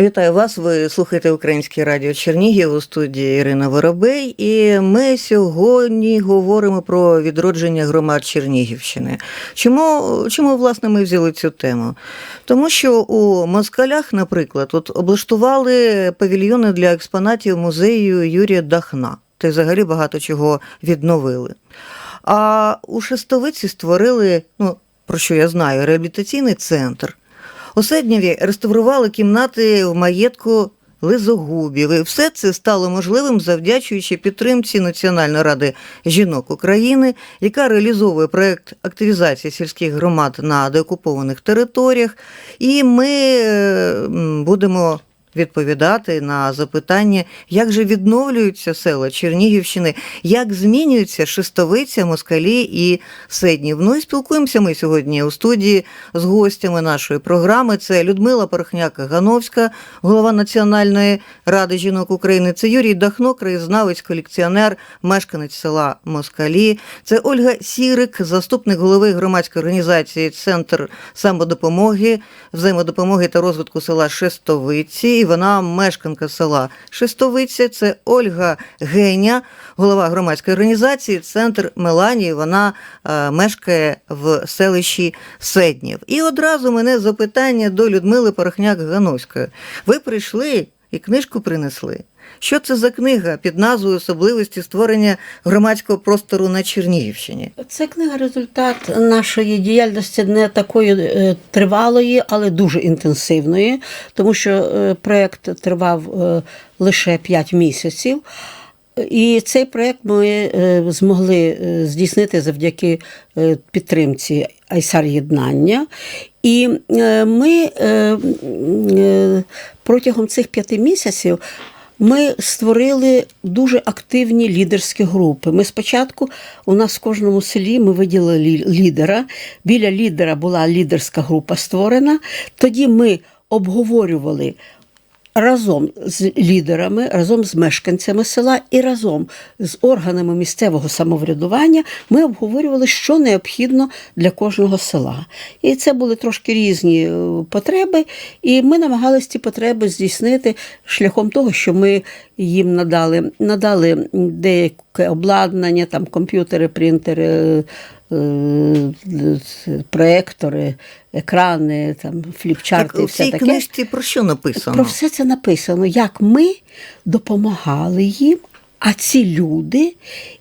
Вітаю вас. Ви слухаєте Українське радіо Чернігів у студії Ірина Воробей. І ми сьогодні говоримо про відродження громад Чернігівщини. Чому, чому власне ми взяли цю тему? Тому що у москалях, наприклад, от облаштували павільйони для експонатів музею Юрія Дахна. Та й взагалі багато чого відновили. А у Шестовиці створили, ну про що я знаю, реабілітаційний центр. У реставрували кімнати в маєтку Лизогубів. І все це стало можливим завдячуючи підтримці Національної ради жінок України, яка реалізовує проект активізації сільських громад на деокупованих територіях. І ми е, будемо відповідати на запитання, як же відновлюються села Чернігівщини, як змінюється шестовиця, москалі і Седнів. Ну і спілкуємося ми сьогодні у студії з гостями нашої програми. Це Людмила Порохняк-Гановська, голова Національної ради жінок України. Це Юрій Дахно, краєзнавець, колекціонер, мешканець села Москалі. Це Ольга Сірик, заступник голови громадської організації Центр самодопомоги, взаємодопомоги та розвитку села Шестовиці. Вона мешканка села Шестовиця. Це Ольга Геня, голова громадської організації Центр Меланії. Вона е, мешкає в селищі Седнів. І одразу мене запитання до Людмили Порохняк-Гановської. Ви прийшли і книжку принесли. Що це за книга під назвою Особливості створення громадського простору на Чернігівщині? Це книга результат нашої діяльності не такої е, тривалої, але дуже інтенсивної, тому що е, проєкт тривав е, лише 5 місяців. І цей проєкт ми змогли здійснити завдяки підтримці Айсар Єднання. І ми протягом цих п'яти місяців ми створили дуже активні лідерські групи. Ми спочатку у нас в кожному селі ми виділили лідера. Біля лідера була лідерська група створена. Тоді ми обговорювали. Разом з лідерами, разом з мешканцями села і разом з органами місцевого самоврядування ми обговорювали, що необхідно для кожного села. І це були трошки різні е, потреби, і ми намагалися ці потреби здійснити шляхом того, що ми їм надали, надали деяке обладнання, там комп'ютери, принтери. Е, Проектори, екрани, там фліпчарти, так, у все цій таке. книжці про що написано? Про все це написано, як ми допомагали їм, а ці люди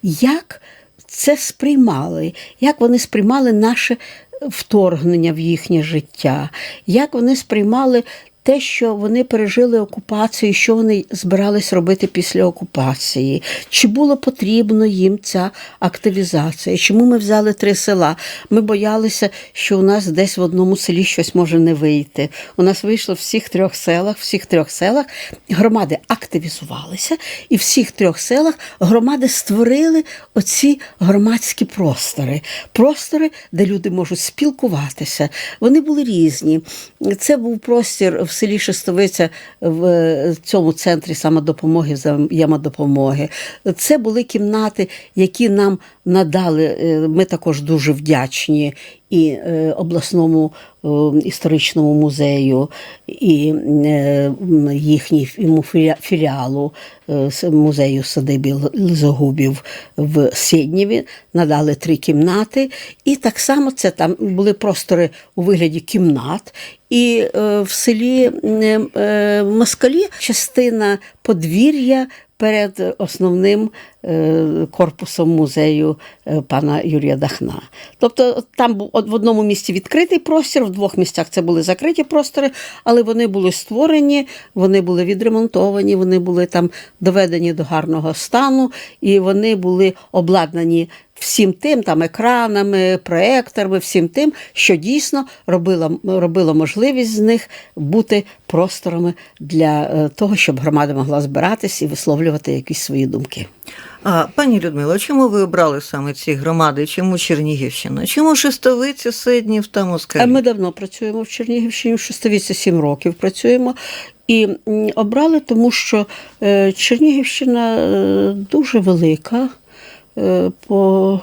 як це сприймали, як вони сприймали наше вторгнення в їхнє життя, як вони сприймали те, що вони пережили окупацію, що вони збирались робити після окупації, чи було потрібно їм ця активізація? Чому ми взяли три села? Ми боялися, що у нас десь в одному селі щось може не вийти. У нас вийшло в всіх трьох селах, всіх трьох селах громади активізувалися, і в всіх трьох селах громади створили оці громадські простори. Простори, де люди можуть спілкуватися. Вони були різні. Це був простір в селі Шестовиця в цьому центрі самодопомоги, взаємодопомоги. Це були кімнати, які нам надали. е, Ми також дуже вдячні і е, обласному е, історичному музею, і їхньому філіалу музею садиби Лизогубів в Сіднєві надали три кімнати. І так само це там були простори у вигляді кімнат. І в селі Москалі частина подвір'я перед основним корпусом музею е, пана Юрія Дахна. Тобто там був в одному місці відкритий простір, в двох місцях це були закриті простори, але вони були створені, вони були відремонтовані, вони були там доведені до гарного стану, і вони були обладнані всім тим, там екранами, проекторами, всім тим, що дійсно робило, робило можливість з них бути просторами для е, того, щоб громада могла збиратись і висловлювати якісь свої думки. А, пані Людмила, чому ви обрали саме ці громади? Чому Чернігівщина? Чому Шестовиця, Седнів та Москалі? А Ми давно працюємо в Чернігівщині, в Шестовіці 7 років працюємо. І обрали, тому що е, Чернігівщина е, дуже велика е, по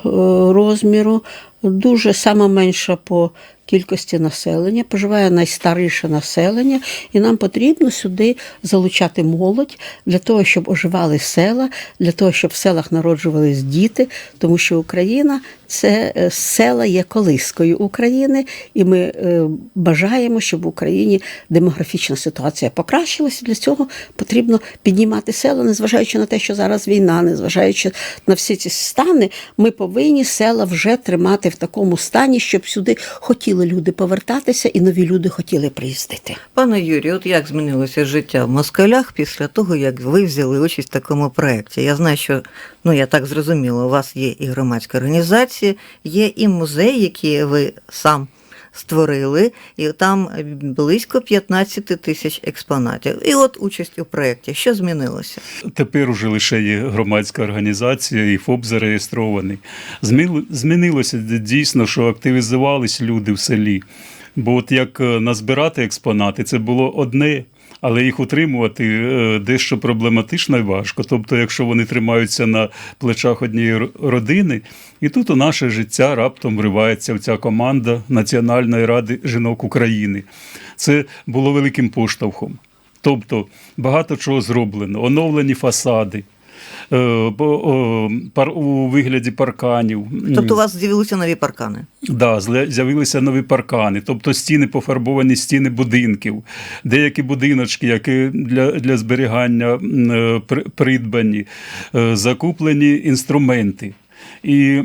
розміру. дуже сама менша по кількості населення, проживає найстаріше населення, і нам потрібно сюди залучати молодь для того, щоб оживали села, для того, щоб в селах народжувались діти, тому що Україна це е, села є колискою України, і ми е, бажаємо, щоб в Україні демографічна ситуація покращилася. Для цього потрібно піднімати села, незважаючи на те, що зараз війна, незважаючи на всі ці стани, ми повинні села вже тримати в такому стані, щоб сюди хотіли люди повертатися, і нові люди хотіли приїздити. Пане Юрію, от як змінилося життя в москалях після того, як ви взяли участь в такому проєкті? Я знаю, що ну я так зрозуміла, у вас є і громадська організація, є і музей, який ви сам створили, і там близько 15 тисяч експонатів. І от участь у проєкті. Що змінилося? Тепер уже лише є громадська організація і ФОП зареєстрований. Змінилося дійсно, що активізувались люди в селі. Бо от як е, назбирати експонати, це було одне. Але їх утримувати е, дещо проблематично і важко. Тобто, якщо вони тримаються на плечах однієї родини, і тут у наше життя раптом вривається ця команда Національної ради жінок України. Це було великим поштовхом. Тобто багато чого зроблено, оновлені фасади. Е, у вигляді парканів. Тобто у вас з'явилися нові паркани? Да, зле- з'явилися нові паркани, тобто стіни пофарбовані стіни будинків, деякі будиночки, які для, для зберігання е, при- придбані, е, закуплені інструменти. І,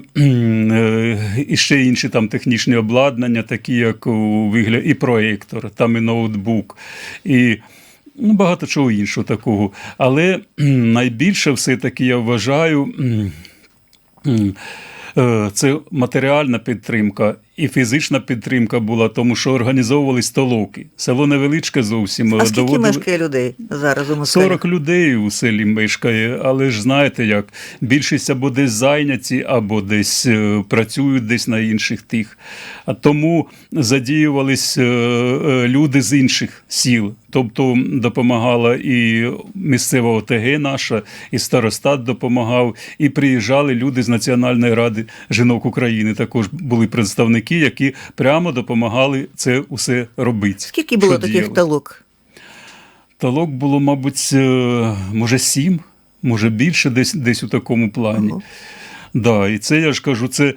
і ще інші там технічні обладнання, такі як у вигляді і проєктор, там і ноутбук, і ну, багато чого іншого такого. Але найбільше все-таки я вважаю. Е, Це матеріальна підтримка і фізична підтримка була, тому що організовувались толоки. Село невеличке зовсім. А скільки доводили- мешкає людей зараз у Москві? 40 людей у селі мешкає, але ж знаєте як, більшість або десь зайняті, або десь е, працюють десь на інших тих. А тому задіювались е, е, люди з інших сіл. Тобто допомагала і місцева ОТГ наша, і старостат допомагав, і приїжджали люди з Національної ради жінок України. Також були представники, які прямо допомагали це усе робити. Скільки було Що таких діялось. талок? Талок було, мабуть, е, може сім, може більше, десь, десь у такому плані. Ага. Да, і це я ж кажу, це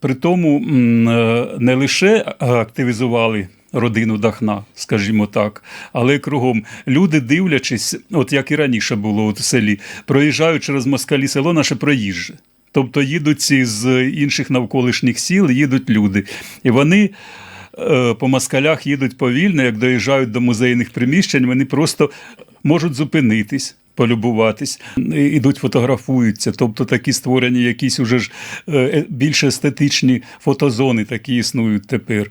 при тому е, не лише активізували родину Дахна, скажімо так, але кругом люди, дивлячись, от як і раніше було от в селі, проїжджають через москалі село наше проїждже. Тобто їдуть з інших навколишніх сіл, їдуть люди. І вони е, по москалях їдуть повільно, як доїжджають до музейних приміщень, вони просто можуть зупинитись. Полюбуватись, ідуть, фотографуються, тобто такі створені якісь уже ж е, більш естетичні фотозони, такі існують тепер.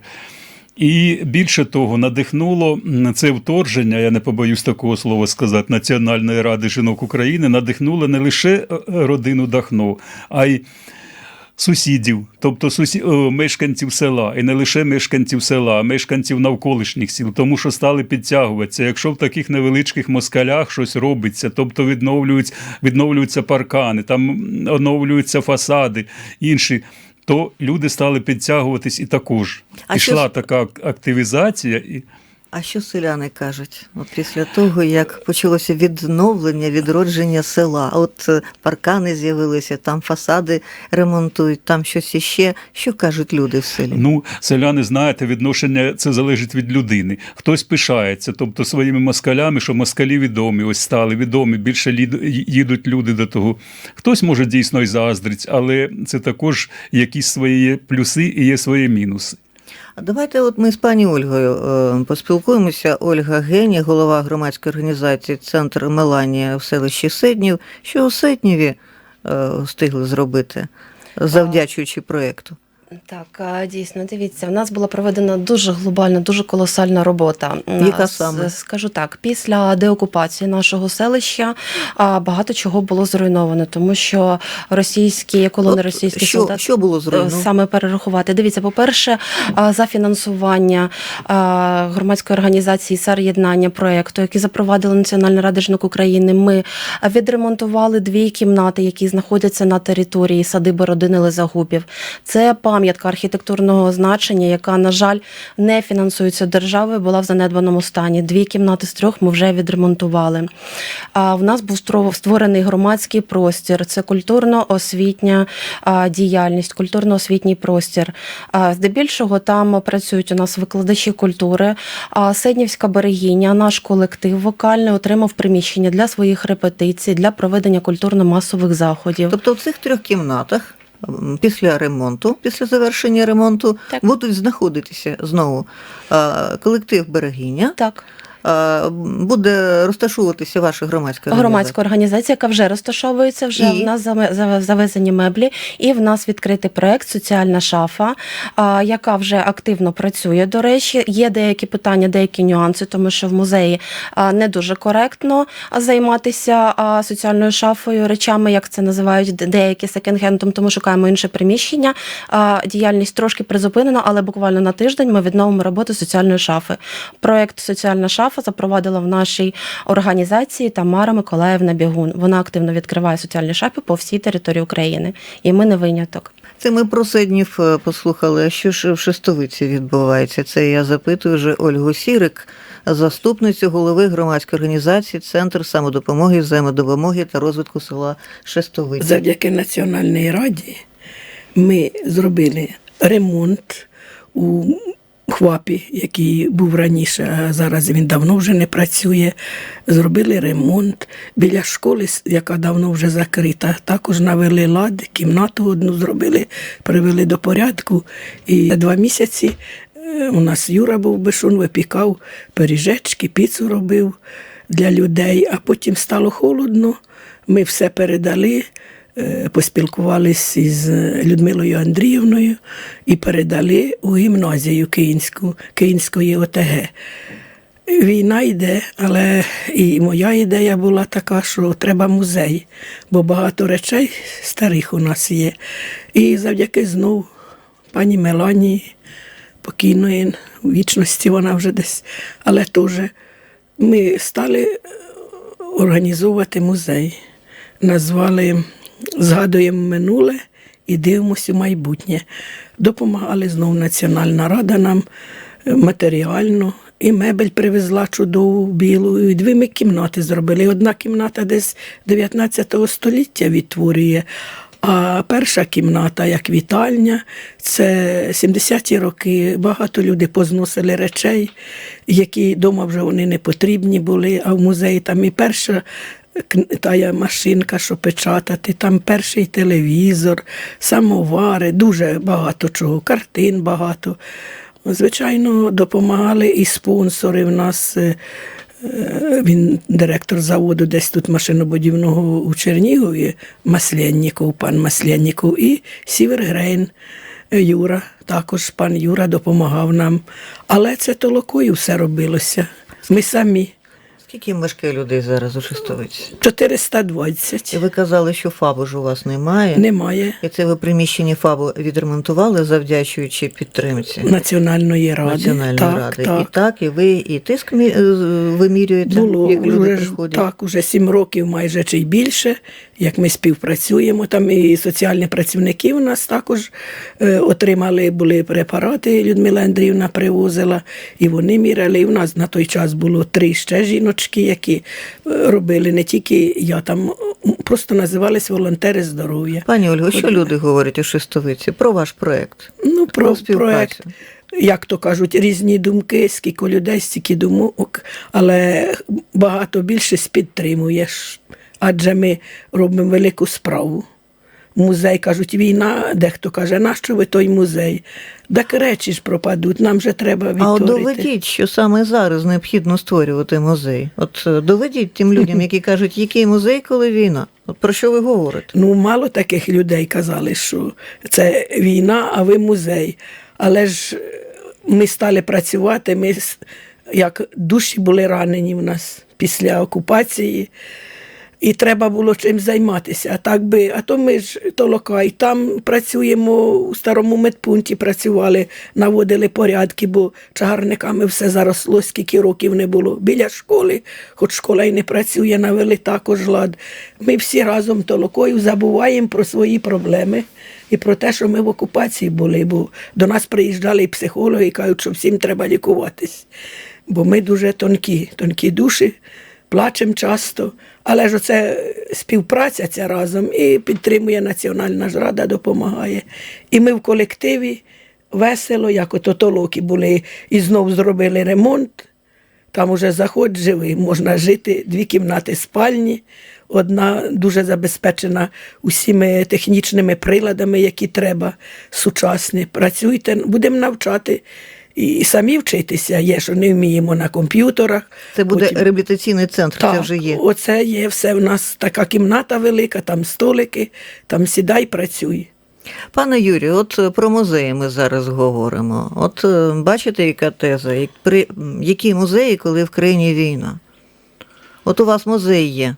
І більше того, надихнуло це вторження, я не побоюсь такого слова сказати, Національної ради жінок України, надихнуло не лише е, родину Дахно, а й сусідів, тобто сусі... мешканців села, і не лише мешканців села, а мешканців навколишніх сіл, тому що стали підтягуватися. Якщо в таких невеличких москалях щось робиться, тобто відновлюють, відновлюються паркани, там оновлюються фасади, інші. То люди стали підтягуватись і також А Ішла що така активізація. І... А що селяни кажуть? От після того, як почалося відновлення, відродження села, от е, паркани з'явилися, там фасади ремонтують, там щось іще. Що кажуть люди в селі? Ну, селяни, знаєте, відношення це залежить від людини. Хтось пишається, тобто своїми москалями, що москалі відомі, ось стали відомі, більше їдуть люди до того. Хтось може дійсно й заздрить, але це також якісь свої плюси і є свої мінуси. А давайте от ми з пані Ольгою е, поспілкуємося. Ольга Гені, голова громадської організації Центр Меланія в селищі Сиднів. Що у Сидніві е, встигли зробити, завдячуючи проєкту? Так, дійсно, дивіться, в нас була проведена дуже глобальна, дуже колосальна робота. Яка саме? Скажу так, після деокупації нашого селища багато чого було зруйновано, тому що російські колони російські що, солдати що було Е, зроблено? Саме перерахувати. Дивіться, по-перше, за фінансування громадської організації «Сар-єднання» проєкту, який запровадила Національна рада жінок України, ми відремонтували дві кімнати, які знаходяться на території садиби родини Лизагубів. Це пан пам'ятка архітектурного значення, яка, на жаль, не фінансується державою, була в занедбаному стані. Дві кімнати з трьох ми вже відремонтували. А в нас був створений громадський простір. Це культурно-освітня діяльність, культурно-освітній простір. Здебільшого там працюють у нас викладачі культури. А Седнівська берегиня, наш колектив вокальний отримав приміщення для своїх репетицій, для проведення культурно-масових заходів. Тобто в цих трьох кімнатах після ремонту, після завершення ремонту, Так. будуть знаходитися знову колектив Берегиня. Так. А, Буде розташовуватися ваша громадська організація. Громадська організація, яка вже розташовується, вже І? в нас завезені меблі, і в нас відкритий проект Соціальна шафа, яка вже активно працює. До речі, є деякі питання, деякі нюанси, тому що в музеї не дуже коректно займатися соціальною шафою, речами, як це називають деякі секонд-хендом, тому шукаємо інше приміщення. Діяльність трошки призупинена, але буквально на тиждень ми відновимо роботу соціальної шафи. Проект Соціальна шафа запровадила в нашій організації Тамара Миколаївна Бігун. Вона активно відкриває соціальні шафи по всій території України, і ми не виняток. Це ми про Седнів е, послухали. А що ж в Шестовиці відбувається? Це я запитую вже Ольгу Сірик, заступницю голови громадської організації Центр самодопомоги, взаємодопомоги та розвитку села Шестовиця. Завдяки Національній раді ми зробили ремонт у хвапі, який був раніше, а зараз він давно вже не працює. Зробили ремонт біля школи, яка давно вже закрита. Також навели лад, кімнату одну зробили, привели до порядку. І два місяці е, у нас Юра був Бешун, випікав пиріжечки, піцу робив для людей, а потім стало холодно. Ми все передали, поспілкувалися із Людмилою Андріївною і передали у гімназію Київську, Київської ОТГ. Війна йде, але і моя ідея була така, що треба музей, бо багато речей старих у нас є. І завдяки знов пані Меланії, покійної вічності вона вже десь, але теж ми стали е, організовувати музей. Назвали Згадуємо минуле і дивимося у майбутнє. Допомагали знову Національна рада нам е, матеріально. І мебель привезла чудову білу, і дві ми кімнати зробили. Одна кімната десь 19 століття відтворює, а перша кімната, як вітальня, це 70-ті роки. Багато людей позносили речей, які вдома вже вони не потрібні були, а в музеї там і перша тая машинка, що печатати, там перший телевізор, самовари, дуже багато чого, картин багато. Звичайно, допомагали і спонсори в нас. е, е, Він директор заводу десь тут машинобудівного у Чернігові, Маслянніков, пан Маслянніков, і Сівергрейн е, Юра. Також пан Юра допомагав нам. Але це толокою все робилося. Ми самі. Скільки мешкає людей зараз у Шестовиці? 420. І ви казали, що ФАБу ж у вас немає. Немає І це ви приміщення ФАБу відремонтували, завдячуючи підтримці Національної ради. Національної так, ради. Так. І так, і ви і тиск мі- вимірюєте, Було як люди вже, приходять. так, уже сім років майже чи й більше, як ми співпрацюємо. Там і соціальні працівники у нас також е, отримали були препарати. Людмила Андріївна привозила, і вони міряли. І в нас на той час було три ще жіночки, які е, робили не тільки я там, просто називались волонтери здоров'я. Пані Ольго, що люди говорять у Шестовиці про ваш проект? Ну, про, співпрацю. проект, як то кажуть, різні думки, скільки людей, стільки думок, але багато більшість підтримуєш, адже ми робимо велику справу. Музей кажуть, війна, дехто каже, нащо ви той музей? Так речі ж пропадуть, нам же треба А от доведіть, що саме зараз необхідно створювати музей. От е, доведіть тим людям, які кажуть, який музей, коли війна. От про що ви говорите? Ну, мало таких людей казали, що це війна, а ви музей. Але ж е, ми стали працювати, ми як душі були ранені в нас після окупації. І треба було чим займатися. Так би, а то ми ж толока, і там працюємо у старому медпункті, працювали, наводили порядки, бо чагарниками все заросло, скільки років не було. Біля школи, хоч школа й не працює, навели також лад. Ми всі разом толокою забуваємо про свої проблеми. і про те, що ми в окупації були, бо до нас приїжджали і психологи і кажуть, що всім треба лікуватись. Бо ми дуже тонкі, тонкі душі, плачемо часто. Але ж оце співпраця ця разом і підтримує Національна ж рада, допомагає. І ми в колективі весело, як ото толоки були, і знов зробили ремонт. Там уже заход живий, можна жити, дві кімнати спальні. Одна дуже забезпечена усіми технічними приладами, які треба, сучасні. Працюйте, будемо навчати і самі вчитися. Є, що не вміємо на комп'ютерах. Це буде Потім- реабілітаційний центр, це вже є. Оце є все. У нас така кімната велика, там столики, там сідай, працюй. Пане Юрію, от е, про музеї ми зараз говоримо. От е, бачите, яка теза? Як при які музеї, коли в країні війна? От у вас музей є.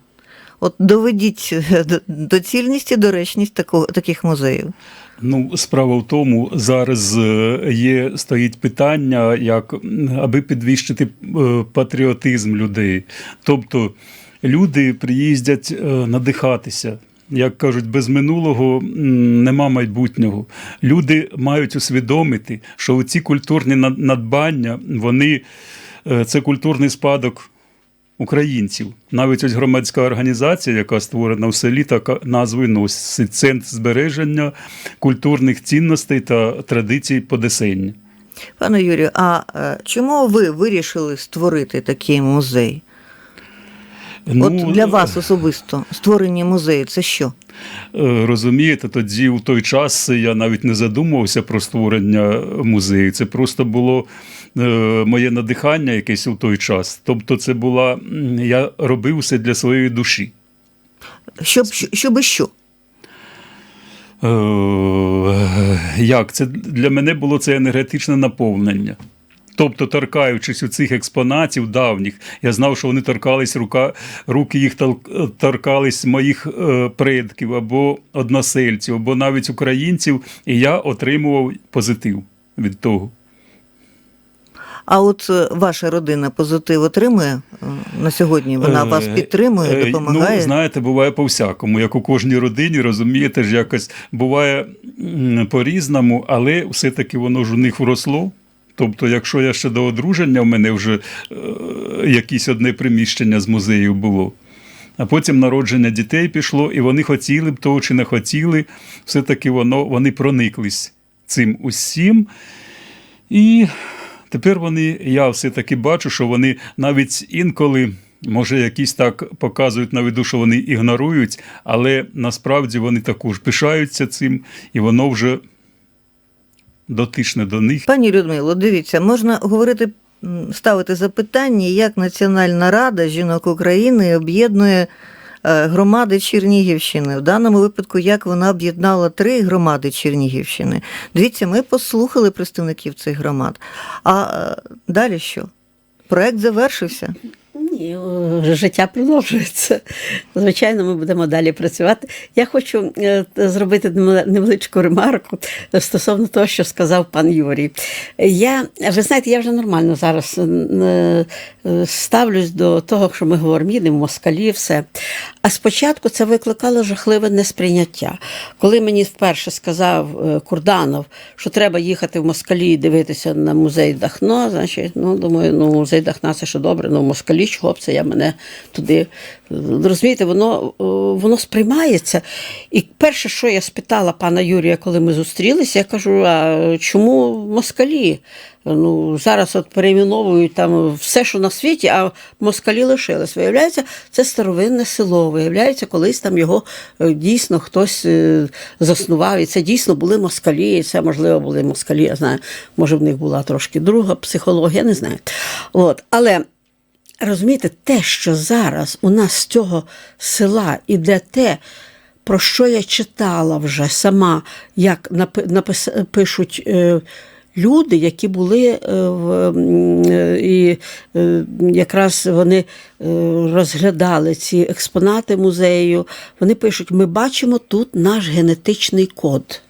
От доведіть е, доцільність і доречність таких музеїв. Ну, справа в тому, зараз е, є стоїть питання, як аби підвищити е, патріотизм людей. Тобто люди приїздять е, надихатися. Як кажуть, без минулого нема майбутнього. Люди мають усвідомити, що ці культурні надбання, вони це культурний спадок українців. Навіть ось громадська організація, яка створена в селі, така назвою носить Центр збереження культурних цінностей та традицій Подесення. Пане Юрію, а е, чому ви вирішили створити такий музей? От для вас особисто створення музею це що? Е, Розумієте, тоді у той час я навіть не задумувався про створення музею. Це просто було моє надихання якесь у той час. Тобто, це була я робив все для своєї душі. Щоб, щоби що? Е, Як? Це для мене було це енергетичне наповнення. Тобто, торкаючись у цих експонатів давніх, я знав, що вони торкались рука, руки їх торкались моїх е, предків або односельців, або навіть українців, і я отримував позитив від того. А от е, ваша родина позитив отримує е, на сьогодні? Вона вас Е, підтримує, е, допомагає? Ну, знаєте, буває по-всякому. Як у кожній родині, розумієте, ж якось буває по-різному, але все-таки воно ж у них вросло. Тобто, якщо я ще до одруження, в мене вже е, якесь одне приміщення з музею було. А потім народження дітей пішло, і вони хотіли б того чи не хотіли, все-таки воно, вони прониклись цим усім. І тепер вони, я все-таки бачу, що вони навіть інколи, може, якісь так показують на виду, що вони ігнорують, але насправді вони також пишаються цим, і воно вже дотичне до них. Пані Людмило, дивіться, можна говорити, ставити запитання, як Національна рада жінок України об'єднує громади Чернігівщини. В даному випадку, як вона об'єднала три громади Чернігівщини. Дивіться, ми послухали представників цих громад. А е, далі що? Проект завершився. Ні, о, життя продовжується. Звичайно, ми будемо далі працювати. Я хочу е, зробити невеличку ремарку стосовно того, що сказав пан Юрій. Я, ви знаєте, я вже нормально зараз е, е, ставлюсь до того, що ми говоримо, їдемо в москалі, все. А спочатку це викликало жахливе несприйняття. Коли мені вперше сказав е, Курданов, що треба їхати в москалі і дивитися на музей Дахно, значить, ну думаю, ну музей Дахна це що добре, ну в москалі чого це я мене туди. Розумієте, воно, е, воно сприймається. І перше, що я спитала пана Юрія, коли ми зустрілися, я кажу: а чому москалі? Ну, зараз от перейменовують там все, що на світі, а москалі лишились. Виявляється, це старовинне село. Виявляється, колись там його е, дійсно хтось е, заснував. І це дійсно були москалі, і це, можливо, були москалі. Я знаю, може, в них була трошки друга психологія, не знаю. От. Але розумієте, те, що зараз у нас з цього села іде те, про що я читала вже сама, як напис- пишуть. е, Люди, які були е, в, і е, якраз вони е, розглядали ці експонати музею, вони пишуть: ми бачимо тут наш генетичний код.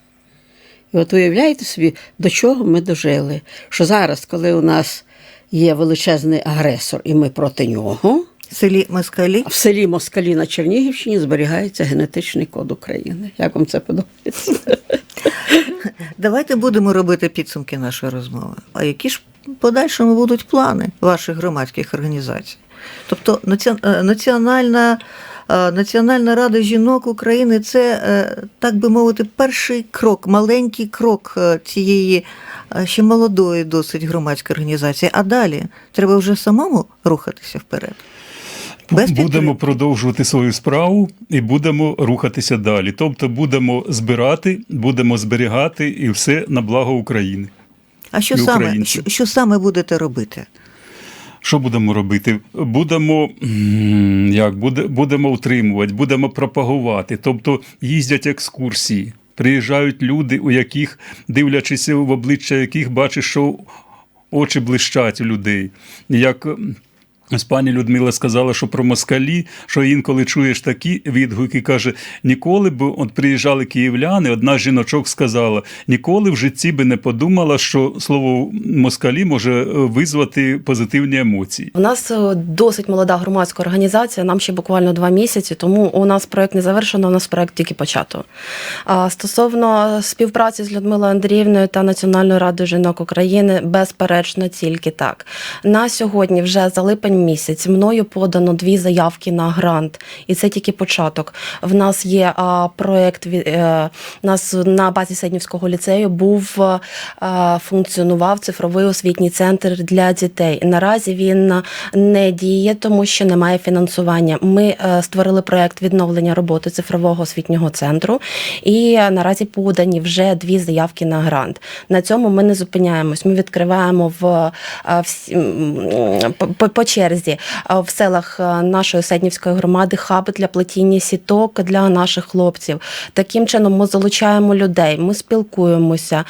І от уявляєте собі, до чого ми дожили? Що зараз, коли у нас є величезний агресор, і ми проти нього, В селі Москалі. В селі Москалі на Чернігівщині зберігається генетичний код України. Як вам це подобається? Давайте будемо робити підсумки нашої розмови. А які ж подальшому будуть плани ваших громадських організацій? Тобто е, національна, Національна рада жінок України це, е, так би мовити, перший крок, маленький крок е, цієї е, ще молодої досить громадської організації. А далі треба вже самому рухатися вперед. Без будемо продовжувати свою справу і будемо рухатися далі. Тобто будемо збирати, будемо зберігати і все на благо України. А що і саме, що, що саме будете робити? Що будемо робити? Будемо як буде, будемо утримувати, будемо пропагувати. Тобто їздять екскурсії, приїжджають люди, у яких, дивлячись в обличчя яких бачиш, що очі блищать у людей. Як Ось пані Людмила сказала, що про москалі, що інколи чуєш такі відгуки, каже: ніколи б от приїжджали київляни, одна з жіночок сказала, ніколи в житті би не подумала, що слово москалі може е, визвати позитивні емоції. У нас е, досить молода громадська організація. Нам ще буквально два місяці, тому у нас проект не завершено. У нас проект тільки почато. А стосовно співпраці з Людмилою Андріївною та Національною радою жінок України, безперечно, тільки так. На сьогодні, вже за липень місяць, мною подано дві заявки на грант, і це тільки початок. В нас є а, проект від е, нас на базі Седнівського ліцею був е, функціонував цифровий освітній центр для дітей. Наразі він не діє, тому що немає фінансування. Ми е, створили проект відновлення роботи цифрового освітнього центру, і е, наразі подані вже дві заявки на грант. На цьому ми не зупиняємось. Ми відкриваємо в е, м, по- по, по черзі е, в селах е, нашої Седнівської громади хаби для плетіння сіток для наших хлопців. Таким чином ми залучаємо людей, ми спілкуємося,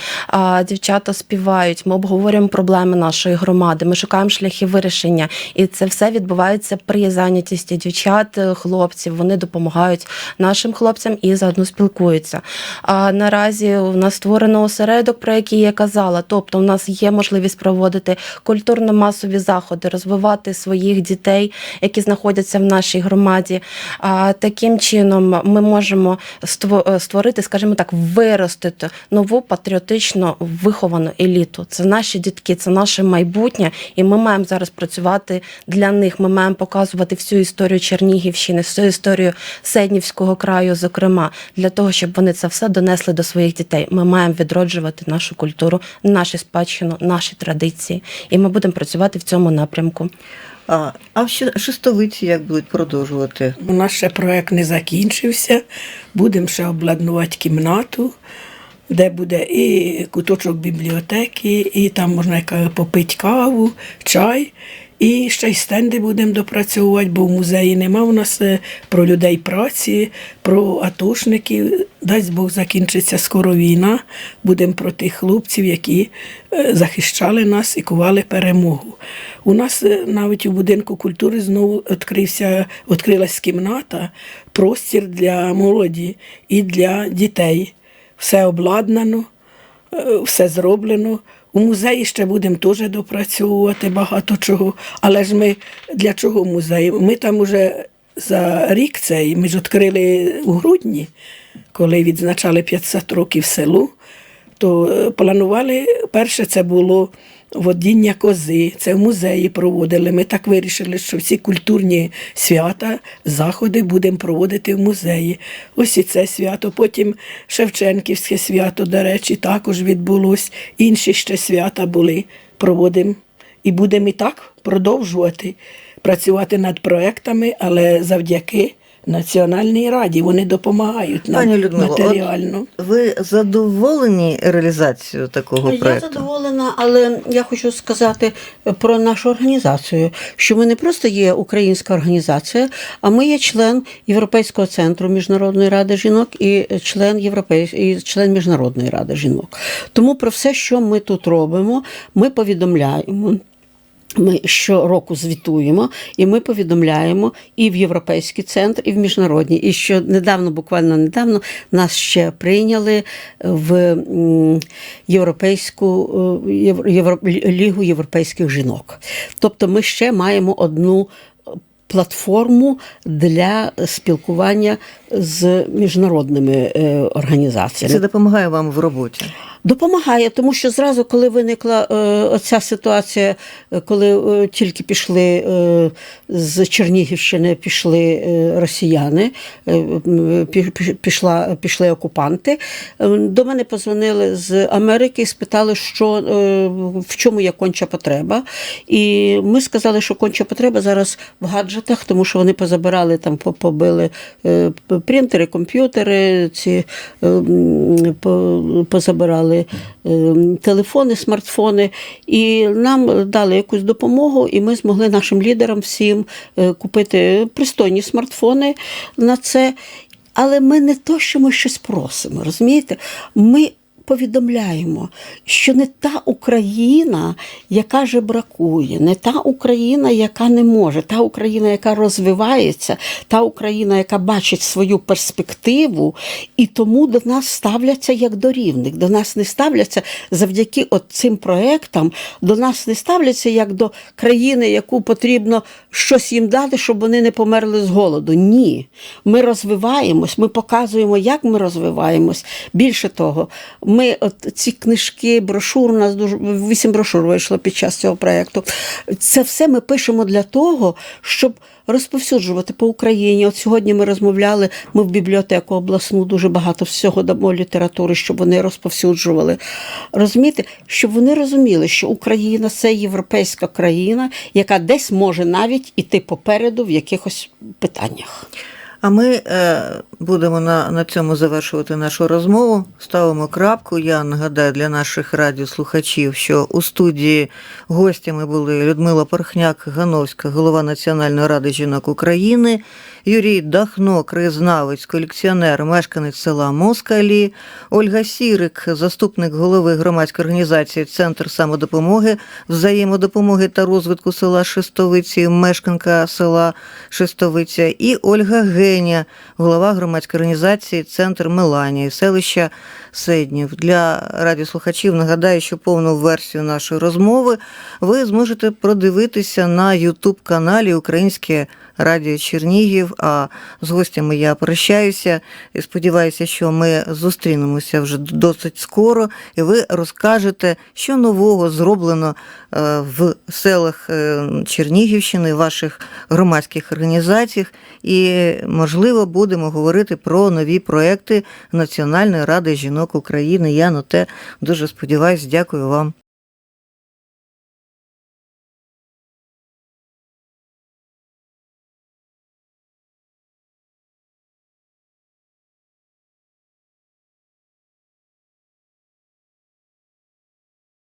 дівчата співають, ми обговорюємо проблеми нашої громади, ми шукаємо шляхи вирішення. І це все відбувається при зайнятості дівчат, е, хлопців. Вони допомагають нашим хлопцям і заодно спілкуються. А наразі у нас створено осередок, про який я казала. Тобто, у нас є можливість проводити культурно-масові заходи, розвивати своїх дітей, які знаходяться в нашій громаді. А таким чином ми можемо е, створити, скажімо так, виростити нову патріотично виховану еліту. Це наші дітки, це наше майбутнє, і ми маємо зараз працювати для них. Ми маємо показувати всю історію Чернігівщини, всю історію Седнівського краю, зокрема, для того, щоб вони це все донесли до своїх дітей. Ми маємо відроджувати нашу культуру, нашу спадщину, наші традиції, і ми будемо працювати в цьому напрямку. А, а шестовиці як будуть продовжувати? У нас ще проект не закінчився. Будемо ще обладнувати кімнату, де буде і куточок бібліотеки, і там можна попити каву, чай. І ще й стенди будемо допрацьовувати, бо в музеї нема у нас е, про людей праці, про атошників. Дасть Бог закінчиться скоро війна. Будемо про тих хлопців, які е, захищали нас і кували перемогу. У нас е, навіть у будинку культури знову відкрився, відкрилась кімната, простір для молоді і для дітей. Все обладнано, все зроблено. У музеї ще будемо теж допрацьовувати багато чого. Але ж ми для чого музей? Ми там уже за рік цей, ми ж відкрили у грудні, коли відзначали 500 років селу, то е, планували, перше це було водіння кози, це в музеї проводили. Ми так вирішили, що всі культурні свята, заходи будемо проводити в музеї. Ось і це свято. Потім Шевченківське свято, до речі, також відбулось. Інші ще свята були. Проводимо і будемо і так продовжувати працювати над проектами, але завдяки Національній раді вони допомагають нам Пані Людмило, от ви задоволені реалізацією такого Я проекту? задоволена, але я хочу сказати про нашу організацію, що ми не просто є українська організація, а ми є член Європейського центру Міжнародної ради жінок і член Європейсь... і член Міжнародної ради жінок. Тому про все, що ми тут робимо, ми повідомляємо. Ми щороку звітуємо, і ми повідомляємо і в Європейський центр, і в міжнародні. І що недавно, буквально недавно, нас ще прийняли в Європейську е, Євро- Лігу європейських жінок. Тобто ми ще маємо одну платформу для спілкування з міжнародними е, організаціями. Це допомагає вам в роботі. Допомагає, тому що зразу, коли виникла е, оця ситуація, е, коли е, тільки пішли е, з Чернігівщини, пішли е, росіяни, е, пішла, пішли окупанти, е, до мене позвонили з Америки і спитали, що е, в чому є конча потреба. І ми сказали, що конча потреба зараз в гаджетах, тому що вони позабирали там, побили е, принтери, комп'ютери, ці е, позабирали е, телефони, смартфони, і нам дали якусь допомогу, і ми змогли нашим лідерам всім е, купити пристойні смартфони на це. Але ми не то, що ми щось просимо, розумієте? Ми повідомляємо, що не та Україна, яка же бракує, не та Україна, яка не може, та Україна, яка розвивається, та Україна, яка бачить свою перспективу, і тому до нас ставляться як до рівних. До нас не ставляться завдяки от цим проектам, до нас не ставляться як до країни, яку потрібно щось їм дати, щоб вони не померли з голоду. Ні. Ми розвиваємось, ми показуємо, як ми розвиваємось. Більше того, ми от ці книжки, брошур, у нас дуже вісім брошур вийшло під час цього проєкту. Це все ми пишемо для того, щоб розповсюджувати по Україні. От сьогодні ми розмовляли, ми в бібліотеку обласну дуже багато всього дамо літератури, щоб вони розповсюджували. Розумієте, щоб вони розуміли, що Україна це європейська країна, яка десь може навіть іти попереду в якихось питаннях. А ми е, будемо на, на цьому завершувати нашу розмову. Ставимо крапку. Я нагадаю для наших радіослухачів, що у студії гостями були Людмила Порхняк, Гановська, голова Національної ради жінок України, Юрій Дахно, краєзнавець, колекціонер, мешканець села Москалі, Ольга Сірик, заступник голови громадської організації Центр самодопомоги, взаємодопомоги та розвитку села Шестовиці, мешканка села Шестовиця, і Ольга Геня, голова громадської організації Центр Меланії, селища Седнів. Для радіослухачів нагадаю, що повну версію нашої розмови ви зможете продивитися на Ютуб каналі Українське Радіо Чернігів. А з гостями я прощаюся і сподіваюся, що ми зустрінемося вже досить скоро, і ви розкажете, що нового зроблено е, в селах е, Чернігівщини, ваших громадських організаціях, і, можливо, будемо говорити про нові проекти Національної ради жінок України. Я на те дуже сподіваюся. Дякую вам.